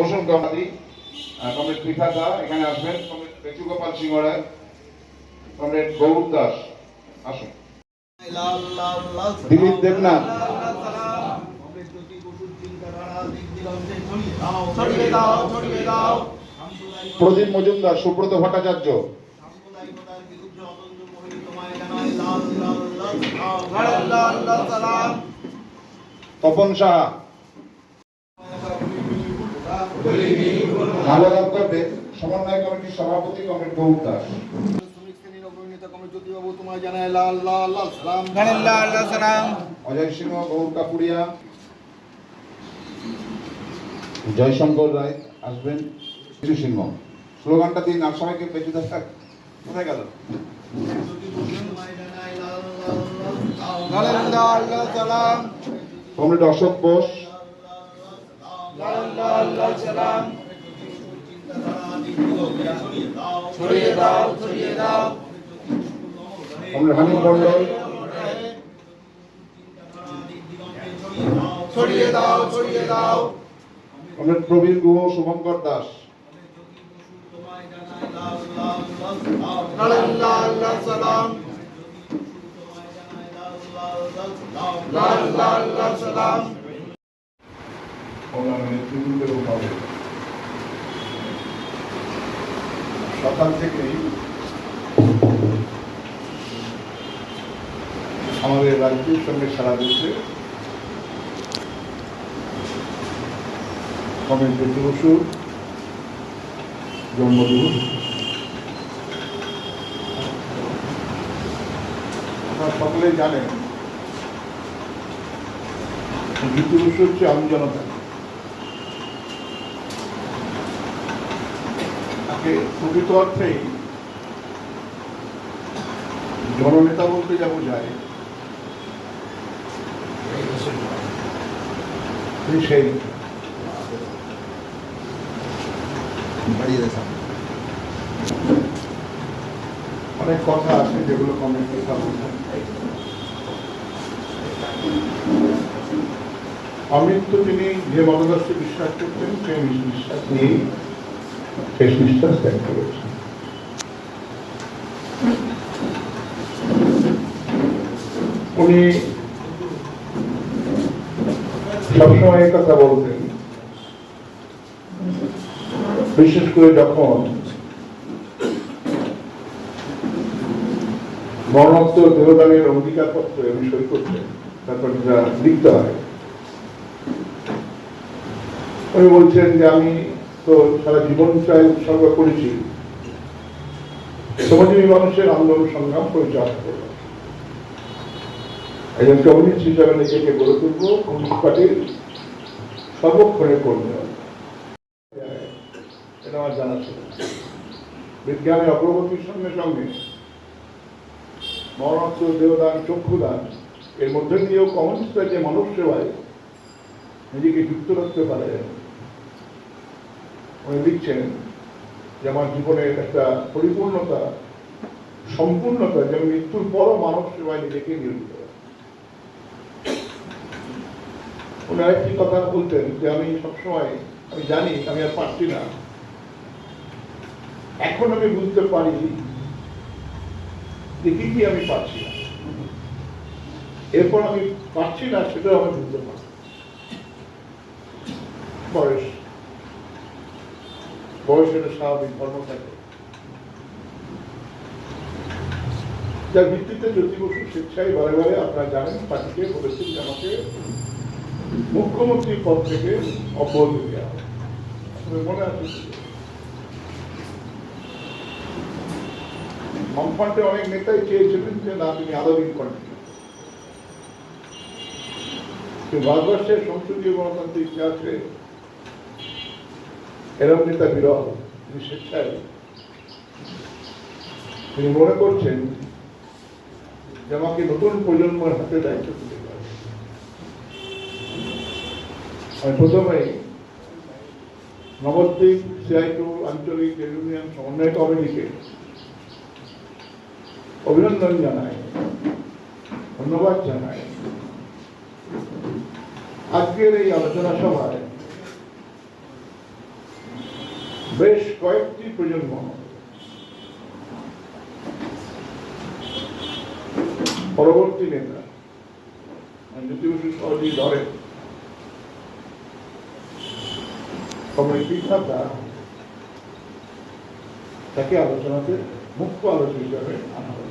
বসুন কমাদি কমরেড পৃথা দা, এখানে আসবেন। Comrade Bechu Gopal Singha Roy comrade Gourab Das. আসুন। দিলীপ দেবনাথ। প্রদীপ মজুমদার, সুব্রত ভট্টাচার্য। তপন বিরুদ্ধে ভালো দপ্তর সমন্বয় কমিটির সভাপতি কমরেড গৌরব দাস। অজয় সিংহ গৌর কাপুরিয়া। জয়শঙ্কর রায় আসবেন। কিছু সিংহ। স্লোগানটা দিন আর সবাইকে বেঁচে থাক কোথায় গেল? কমরেড অশোক বোস। সালাম ছড়িয়ে দাও ছড়িয়ে দাও। ছড়িয়ে দাও কমরেড হানিফ মন্ডল ছড়িয়ে দাও ছড়িয়ে দাও। কমরেড প্রবীর গুহ শুভঙ্কর দাস। সালাম লাল সালাম সকাল থেকেই আমাদের রাজ্যের সঙ্গে সারা দেশে কমেন্ট জ্যোতি বসুর জন্মদিন। আপনারা সকলেই জানেন বসু হচ্ছে আমি জনতা। তাকে প্রকৃত অর্থেই জননেতা বলতে যা বোঝায় সেই অনেক কথা আছে যেগুলো কমেন্ট অমিত তো তিনি যে মতাদর্শে বিশ্বাস করতেন সেই বিশ্বাস নিয়েই শেষ নিঃশ্বাস ত্যাগ করেছেন উনি সবসময় কথা বলতেন বিশেষ করে যখন মরণোত্তর দেহদানের অঙ্গীকারপত্র আমি সই করতেন তারপর যা লিখতে হয় উনি বলছেন যে আমি তো সারা জীবন চাই উৎসর্গ করেছি। সমাজীবী মানুষের আন্দোলন সংগ্রাম পরিচালনা করব একজন কমিউনিস্ট হিসাবে নিজেকে গড়ে তুলব কমিউনিস্ট পার্টির সর্বক্ষণের কর্মী এটা আমার জানা ছিল। বিজ্ঞানের অগ্রগতির সঙ্গে সঙ্গে মরণাত্ম দেহদান চক্ষুদান, এর মধ্যে দিয়েও কমিউনিস্টরা যে মানব সেবায় নিজেকে যুক্ত রাখতে পারে উনি লিখছেন যে আমার জীবনের একটা পরিপূর্ণতা, সম্পূর্ণতা যে আমি মৃত্যুর পরও মানব সেবায় নিজেকে নিয়োজিত উনি আরেকটি কথা বলতেন যে আমি সবসময়, আমি জানি, আমি আর পারছি না। এখন আমি বুঝতে পারি যে কি কি আমি পারছি না। এরপর আমি পারছি না, সেটাও আমি বুঝতে পারি বয়স বয়সের স্বাভাবিক ধর্ম থাকে। যার ভিত্তিতে জ্যোতি বসু স্বেচ্ছায় বারে বারে আপনারা জানেন, পার্টিকে বলেছেন যে আমাকে মুখ্যমন্ত্রীর পদ থেকে অব্যাহতি দেওয়া মনে আছে? বামফ্রন্টে অনেক নেতাই চেয়েছিলেন যে, না তিনি আরও দিন কন্টিনিউ ভারতবর্ষের সংসদীয় গণতান্ত্রিক ইতিহাসে এরম নেতা বিরল তিনি স্বেচ্ছায়, তিনি মনে করছেন যে আমাকে নতুন প্রজন্মের হাতে দায়িত্ব দিতে হবে। আমি প্রথমেই নবদ্বীপ সিআইটু আঞ্চলিক ইউনিয়ন সমন্বয় কমিটিকে অভিনন্দন জানাই, ধন্যবাদ জানাই আজকের এই আলোচনা সভায় বেশ কয়েকটি প্রজন্ম। পরবর্তী নেতা। জ্যোতি বসু সহজেই ধরে। পিতাটা তাকে আলোচনাতে মুখ্য আলোচনা হিসাবে আনা।